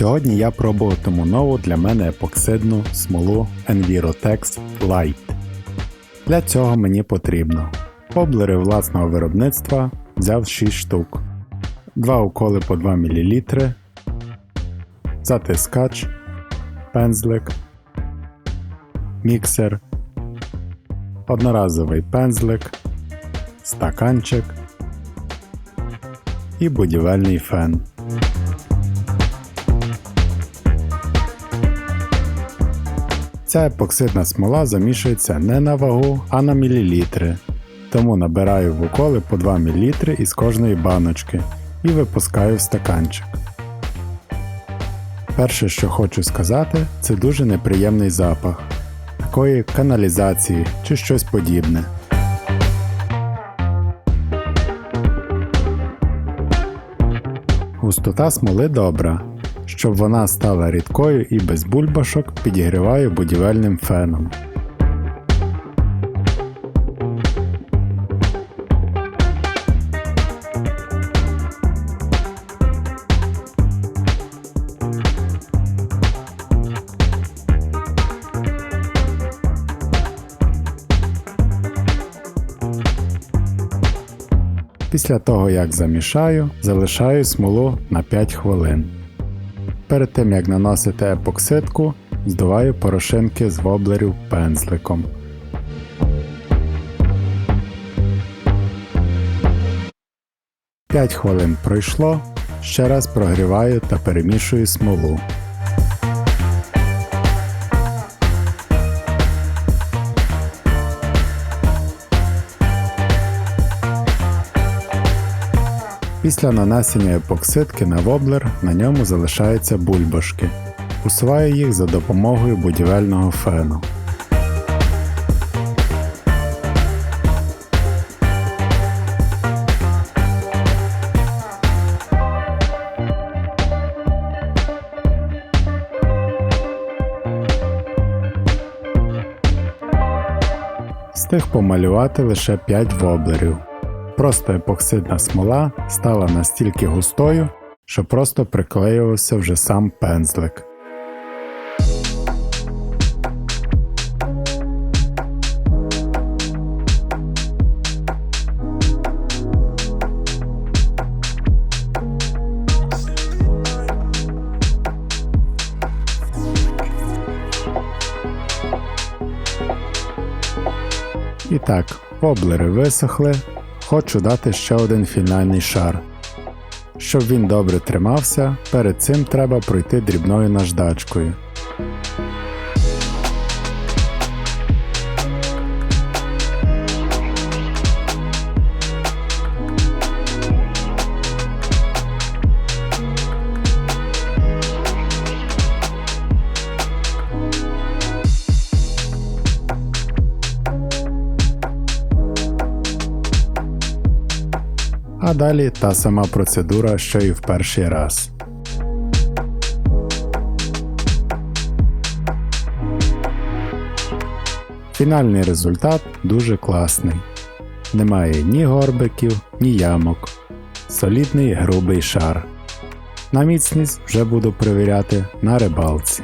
Сьогодні я пробуватиму нову для мене епоксидну смолу Envirotex Light. Для цього мені потрібно Воблери власного виробництва взяв 6 штук, 2 уколи по 2 мл, затискач, пензлик, міксер, одноразовий пензлик, стаканчик і будівельний фен. Ця епоксидна смола замішується не на вагу, а на мілілітри. Тому набираю в уколи по 2 мл із кожної баночки і випускаю в стаканчик. Перше, що хочу сказати, це дуже неприємний запах такої каналізації чи щось подібне. Густота смоли добра. Щоб вона стала рідкою і без бульбашок, підігріваю будівельним феном. Після того як замішаю, залишаю смолу на 5 хвилин. Перед тим як наносити епоксидку, здуваю порошинки з воблерів пензликом. П'ять хвилин пройшло, ще раз прогріваю та перемішую смолу. Після нанесення епоксидки на воблер на ньому залишаються бульбашки. Усуваю їх за допомогою будівельного фену. Встиг помалювати лише 5 воблерів. Просто епоксидна смола стала настільки густою, що просто приклеювався вже сам пензлик. І так, воблери висохли, хочу дати ще один фінальний шар. Щоб він добре тримався, перед цим треба пройти дрібною наждачкою. А далі та сама процедура, що і в перший раз. Фінальний результат дуже класний. Немає ні горбиків, ні ямок. Солідний грубий шар. На міцність вже буду перевіряти на рибалці.